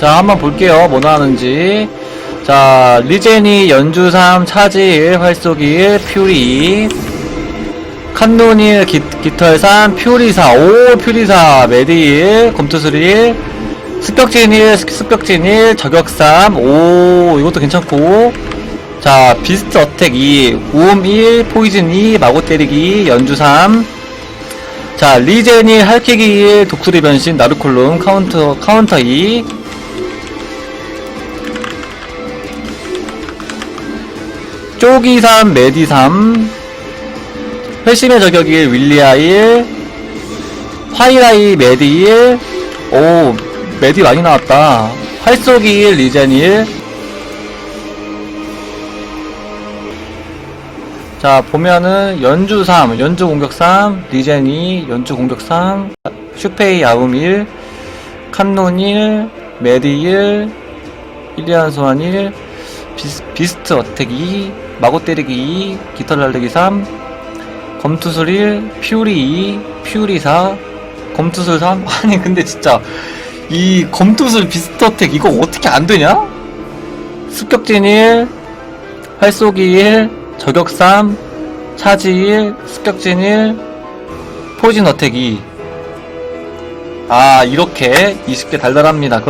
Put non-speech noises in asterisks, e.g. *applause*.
자, 한번 볼게요. 뭐 나왔는지. 자, 리제니, 연주 3, 차지 1, 활쏘기 1, 퓨리. 칸노닐, 기, 깃털3, 퓨리사, 오, 퓨리사, 메디 1, 검투술 1, 습격진 1, 습격진 1, 저격 3, 오, 이것도 괜찮고. 자, 비스트 어택 2, 우음 1, 포이즌 2, 마고 때리기, 연주 3. 자, 리제니, 할퀴기 1, 독수리 변신, 나르콜룸, 카운터, 카운터 2. 쪼기 3, 메디 3. 회심의 저격 1, 윌리아 1. 화이라이, 메디 1. 오, 메디 많이 나왔다. 활쏘기 1, 리젠 1. 자 보면은 연주 3 연주 공격 3 리젠 2 연주 공격 3 슈페이 야움 1 칸논 1 메디 1 일리안 소환 1 비스, 비스 트 어택 2 마고 때리기 2 깃털 날리기 3 검투술 1 퓨리 2 퓨리 4 검투술 3 *laughs* 아니 근데 진짜 이 검투술 비스트 어택 이거 어떻게 안 되냐? 습격진 1 활쏘기 1 저격 3, 차지 1, 습격진 1, 포진 어택 2. 아, 이렇게 20개 달달합니다.